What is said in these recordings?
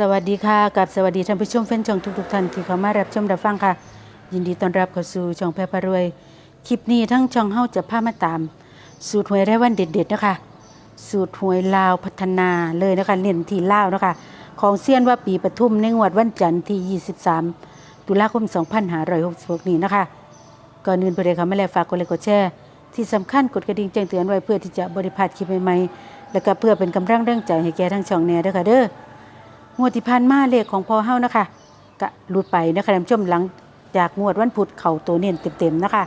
สวัสดีค่ะกับสวัสดีท่านผู้ชมแฟนช่องทุกๆท่านที่เข้ามารับชมรับฟังค่ะ ยินดีต้อนรับเข้าสู่ช่องแพรพารวย คลิปนี้ทั้งช่องเฮาจะพามาตาม สูตรหวยรายวันเด็ดๆนะคะสูตรหวยลาวพัฒนาเลยนะคะเน้นที่ลาวนะคะ ของเซียนว่าปีปทุมในงวดวันจันทร์ที่ 23 ตุลาคม 2566 นี้นะคะ ก่อนอื่นผู้ใดเข้ามาแลฝากกดไลค์กดแชร์ที่สำคัญกดกระดิ่งแจ้งเตือนไว้เพื่อที่จะบริพาดคลิปใหม่ๆแล้วก็เพื่อเป็นกำลังแรงใจให้แก่ทั้งช่องแน่เด้อค่ะเด้อ งวดที่ผ่านมาเลขของพอเฮานะคะกะหลุดไปนะคะท่านผู้ชมหลังจากงวดวันพุธเข้าตัวเน้นเต็มๆนะคะ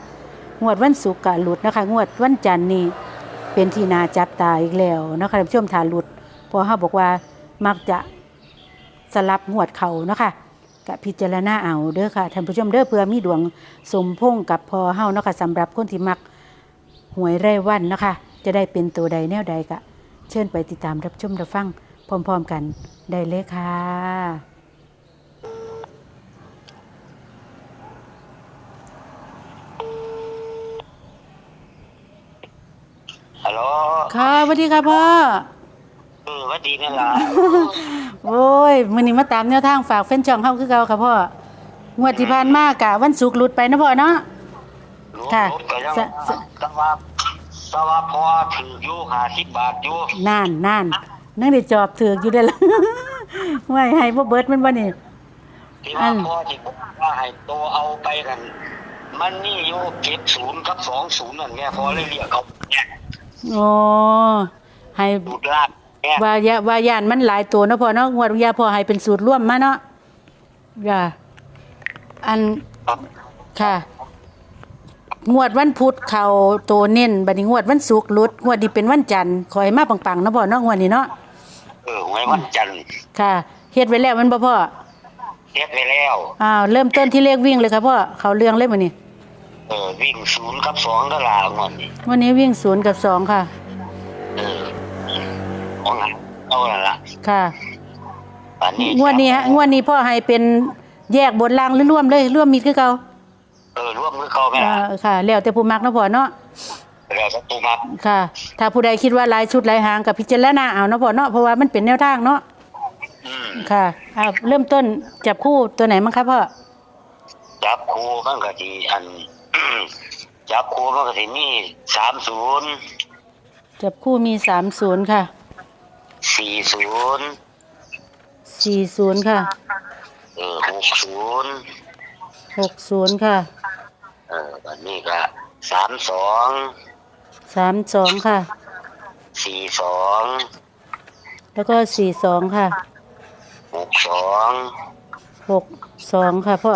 งวดวันศุกร์กะหลุดนะคะ งวดวันจันทร์นี่เป็นที่นาจับตาอีกแล้วนะคะท่านผู้ชมถ้าหลุดพอเฮาบอกว่ามักจะสลับงวดเข่านะคะกะพิจารณาเอาเด้อค่ะท่านผู้ชมเด้อเพื่อมีดวงสมพงษ์กับพอเฮานะคะสำหรับคนที่มักหวยไร่วันนะคะ จะได้เป็นตัวใดแนวใดกะเชิญไปติดตามรับชมรับฟัง พร้อมๆกันได้เลยค่ะฮัลโหลค่ะสวัสดีค่ะพ่อเออหวัดดีนั่นล่ะโอ้ยมื้อนี้มาตามแนวทางฝากแฟนช่องเฮาคือเก่าค่ะพ่องวดที่ผ่านมากะวันศุกร์หลุดไปนะพ่อเนาะรู้ค่ะรู้แต่ยังสะสะแต่ว่าแต่ว่าพอถืออยู่ห้าสิบบาทอยู่นานนาน นั่งได้จอบถือกอยู่ได้อละไว้ให้บ่เบิดมันบ่นี่ ที่อัว่านพอที่ผมว่าให้โตวเอาไปกันมันนี่อยู่เก็บศูนย์กับสองศูนย์นั่นแม่พอเลยเรียกเขาเนี่ยโอ้ให้ดูดลาดเนี่ยว่ายะว่าย่านมันหลายตัวเนาะพ่อเนาะงวดยาพ่อให้เป็นสูตรร่วมมาเนาะอย่าอันค่ะ งวดวันพุธเขาโตเน้นบัดนี้งวดวันศุกร์หลุด งวดนี้เป็นวันจันทร์ขอให้มาปังๆเนาะพ่อเนาะงวดนี้เนาะเออ ไว้วันจันทร์ค่ะเฮ็ดไว้แล้วมันบ่พ่อเฮ็ดไปแล้วอ้าวเริ่มต้นที่เลขวิ่งเลยค่ะพ่อเขาเรื่องเลยมื้อนี้เออวิ่งศูนย์กับสองก็ลาเงินนี่วันนี้วิ่งศูนย์กับสองค่ะเออของหาเอาละละค่ะอันนี้งวดนี้ฮะงวดนี้พ่อให้เป็นแยกบนล่างหรือร่วมเลยร่วมมีคือเก่าเออร่วมมือเขาไหมอ่าล่ะค่ะแล้วแต่ผู้มักเนาะพ่อเนาะ แล้วสัตุมักค่ะ ถ้าผู้ใดคิดว่าหลายชุดหลายหางกับพิจารณาเอาเนาะพ่อเนาะเพราะว่ามันเป็นแนวทางเนาะอืมค่ะอ่าเริ่มต้นจับคู่ตัวไหนมั้งครับพ่อจับครูมันก็ทีอัน จับครูมันก็ทีมีสามศูนย์จับคู่มีสามศูนย์ค่ะสี่ศูนย์สี่ศูนย์ค่ะเออหกศูนย์หกศูนย์ค่ะ เออวันนี้ก็สามสอง สามสองค่ะ สี่สองแล้วก็สี่สองค่ะหกสองหกสองค่ะพ่อ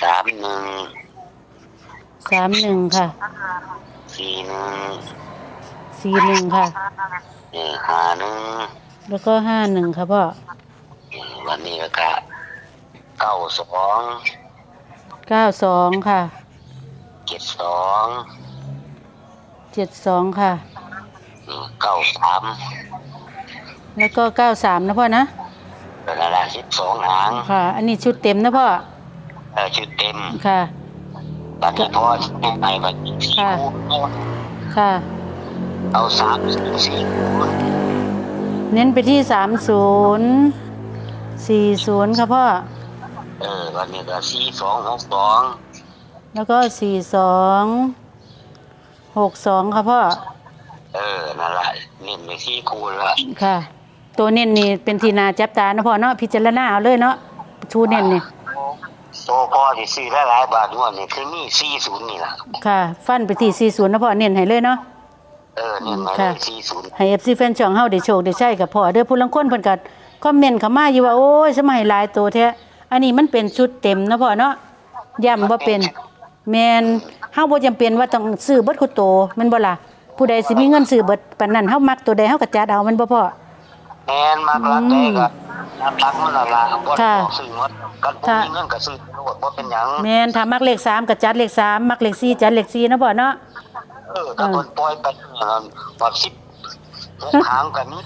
สามหนึ่งสามหนึ่งค่ะสี่หนึ่งสี่หนึ่งค่ะ เออห้าหนึ่งแล้วก็ห้าหนึ่งค่ะพ่อเออวันนี้ก็เก้าสองเก้าสองค่ะ เจ็ดสอง เจ็ดสองค่ะเออเก้าสามแล้วก็เก้าสามนะพ่อนะเป็นอะไรสิบสองหางค่ะ อันนี้ชุดเต็มนะพ่อเออชุดเต็มค่ะตอนนี้พอที่ไหนมันสี่ค่ะคู่ค่ะ เอาสามสี่สี่คู่เน้นไปที่สามศูนย์สี่ศูนย์ค่ะพ่อเออวันนี้ก็สี่สองหกสองแล้วก็สี่สอง หกสองค่ะพ่อ เออนั่นแหละเน้นไปที่คูณละค่ะ ตัวเน้นนี่เป็นทีนาจับตานะพ่อเนาะพิจารณาเอาเลยเนาะชูเน้นนี่โตพอที่ซื้อหลายๆบาทงวดนี่คือมีสี่ศูนย์นี่แหละค่ะ ฟันไปที่สี่ศูนย์นะพ่อเน้นให้เลยเนาะเออเน้นมาค่ะเลยสี่ศูนย์ให้เอฟซีแฟนช่องเฮาได้โชคได้ใช้กับพ่อเด้อผู้ลังคนเพิ่นก็คอมเมนต์เข้ามาอยู่ว่าโอ้ยสมัยหลายตัวแท้อันนี้มันเป็นชุดเต็มนะพ่อเนาะย้ำว่าเป็นแม่น เฮาบ่จำเป็นว่าต้องซื้อเบิดคุโตแมันบ่ล่ะผู้ใดสิมีเงินซื้อเบิดปานนั้นเฮามักตัวใดเฮาก็จัดเอาแมันบ่พ่อ แมนมากรักได้ก็นับรักมันละละบ่ค่ะต้องซื้อหมดกันบ่ค่ะ มีเงินก็ซื้อโลดบ่เป็นหยังแม่นถ้ามักเลข3ก็จัดเลข3มักเลข4จัดเลข4นะพ่อเนาะ เออถ้าคนปล่อยไปอย่างนั้นบ่สิบหกหางกันนี้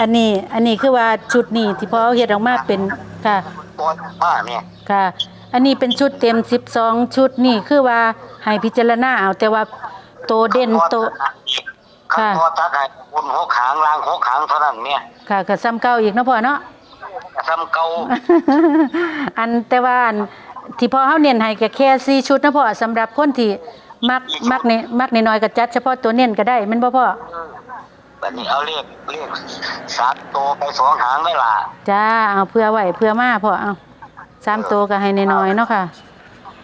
อันนี้อันนี้คือว่าชุดนี้ที่พ่อเฮ็ดออกมาเป็นค่ะปล่อยมาเนี่ยค่ะ อันนี้เป็นชุดเต็ม12ชุดนี่คือว่าให้พิจารณาเอาแต่ว่าโตเด่นโตคันค่ะพอตัดให้บนหกหางล่างหกหางเท่านั้นเนี่ยค่ะก็ซ้ำเก่าอีกเนาะพ่อเนาะ ซ้ำเก่าอันแต่ว่าอันที่พอเฮาเน้นให้ก็แค่สี่ชุดนะพ่อสำหรับคนที่มักมักในมักน้อยๆก็จัดเฉพาะตัวเน้นก็ได้แม่นบ่พ่อแบบนี้เอาเลขเลขสามตัวไปสองหางไม่ล่ะ จ้าเอาเพื่อไว้เพื่อมาพ่อเอา สามตัวก็ให้น้อยๆเนาะค่ะ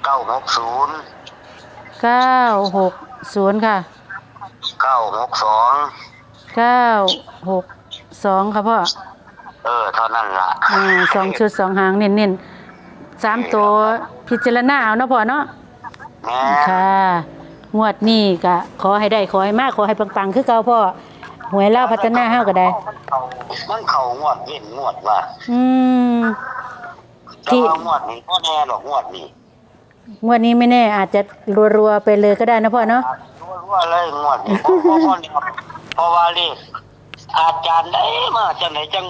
เก้าหกศูนย์เก้าหกศูนย์ค่ะเก้าหกสองเก้าหกสองค่ะพ่อเออเท่านั้นล่ะอ่าสองชุดสองหางเน้นๆสามตัวพิจารณาเอาเนาะพ่อเนาะแม่ค่ะ งวดนี้ก็ขอให้ได้ขอให้มากขอให้ปังๆ คือเก่าพ่อหวยล่าวพัฒนาเฮาก็ได้ มันเข่างวดเว้นงวดว่ะอืม แต่ที่ว่างวดนี้ก็แน่หรอกงวดนี้งวดนี้ไม่แน่อาจจะรัวๆไปเลยก็ได้นะพ่อเนาะรู้ว่าเลยงวดนี้เพราะเพราะว่าเพราะว่าเลขอาจารย์ได้มาจังไหนจัง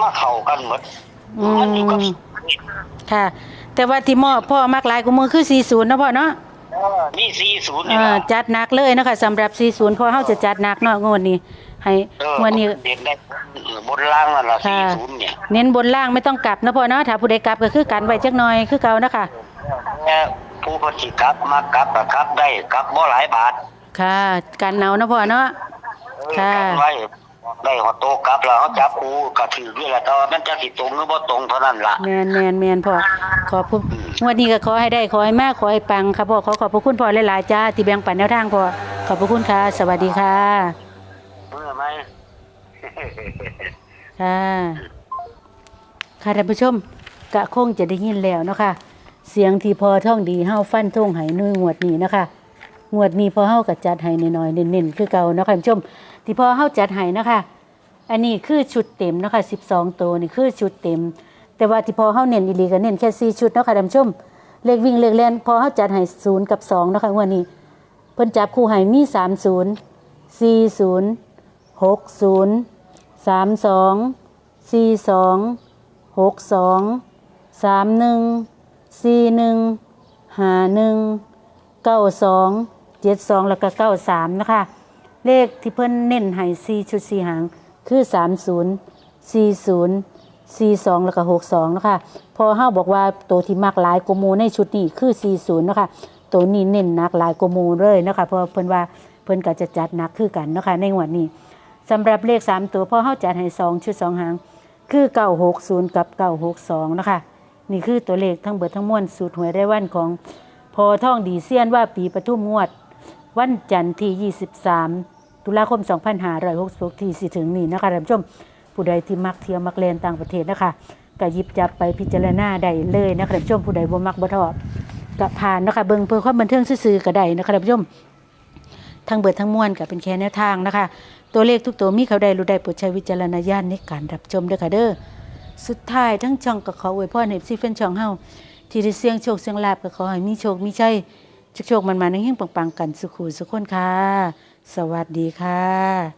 มาเข้ากันหมดอืมันอยู่กับมค่ะ แต่ว่าที่มอบพ่อมักหลายกูมือคือ40นะพ่อเนาะ เออนี่สี่ศูนย์เอนี่อล่ะจัดหนักเลยนะคะสำหรับ 40เพราะเฮาจะจัดหนักเนาะงวดนี้ ให้เอองวดนี้เด่นได้บนล่างนั่นล่ะค่ะ สี่ศูนย์เนี่ยเน้นบนล่างไม่ต้องกลับนะพ่อเนาะถ้าผู้ใดกลับก็คือกันไว้จักหน่อยคือเก่านะคะแต่ผู้ปฏิกลับมากลับก็กลับได้กลับบ่หลายบาทค่ะกันเอานะพ่อเนาะ เออค่ะ กันไว้ ได้หัวโตกลับแล้วเขาจับกูก็ถือด้วยแหละแต่ว่ามันจะสิตรงหรือบ่ตรงเท่านั้นล่ะ แมนแมนแมนพ่อขอบคุณงวดนี้ก็ขอให้ได้ขอให้มากขอให้ปังครับพ่อขอขอบพระคุณพ่อหลายๆจ้าที่แบ่งปันแนวทางพ่อขอบพระคุณค่ะ สวัสดีค่ะเมื่อไหม ค่ะค่ะท่านผู้ชมกะคงจะได้ยินแล้วเนาะค่ะ เสียงที่พอท่องดีเฮาฟันท่งไหนุ้ยงวดนี้นะคะงวดนี้พอเฮาก็จัดให้น้อยๆเน้นๆคือเก่าเนาะค่ะท่านผู้ชมที่พอเฮาจัดให้เนาะค่ะ อันนี้คือชุดเต็มเนาะค่ะ12 ตัวนี่คือชุดเต็ม แต่ว่าที่พอเฮาเน้นอีหลีก็เน้นแค่4ชุดเนาะค่ะท่านผู้ชมเลขวิ่งเลขเล่นพอเฮาจัดให้0กับ2เนาะค่ะงวดนี้เพิ่นจับคู่ให้มี 30 40 60สามสองสี่สองหกสองสามหนึ่งสี่หนึ่งหาหนึ่งเก้าสองเจ็ดสองแล้วก็เก้าสามนะคะ เลขที่เพิ่นเน้นให้สี่ชุดสี่หาง คือสามศูนย์สี่ศูนย์สี่สองแล้วก็หกสองนะคะพอเฮาบอกว่าตัวที่มักหลายกว่าหมูในชุดนี้คือสี่ศูนย์นะคะตัวนี้เน้นหนักหลายกว่าหมูเลยนะคะเพราะเพิ่นว่าเพิ่นก็จะจัดหนักคือกันนะคะในงวดนี้สำหรับเลข3ตัวพอเฮาจัดให้2ชุด2หางคือ960กับ962นะคะนี่คือตัวเลขทั้งเบิดทั้งมวลสูตรหวยได้วันของพอท่องดีเซียนว่าปีปทุมงวด วันจันทร์ที่ 23 ตุลาคม 2566ที่สิถึงนี้นะคะท่านผู้ชมผู้ใดที่มักเที่ยวมักเล่นต่างประเทศนะคะก็หยิบจับไปพิจารณาได้เลยนะคะท่านผู้ชมผู้ใดบ่มักบ่ทอบก็ผ่านนะคะเบิ่งเพื่อความบันเทิงซื่อๆก็ได้นะคะท่านผู้ชมทั้งเบิดทั้งมวลก็เป็นแค่แนวทางนะคะ ตัวเลขทุกตัวมีเขาได้รู้ได้โปรดใช้วิจารณญาณในการรับชมด้อค่ะเด้อสุดท้ายทั้งช่องก็ขออวยพรให้ซีเฟนช่องเฮาที่ได้เสียงโชคเสียงลาบก็ขอให้มีโชคมีชัยโชคมันมาในเฮงปังๆกันสุขุสุขคนค่ะ สวัสดีค่ะ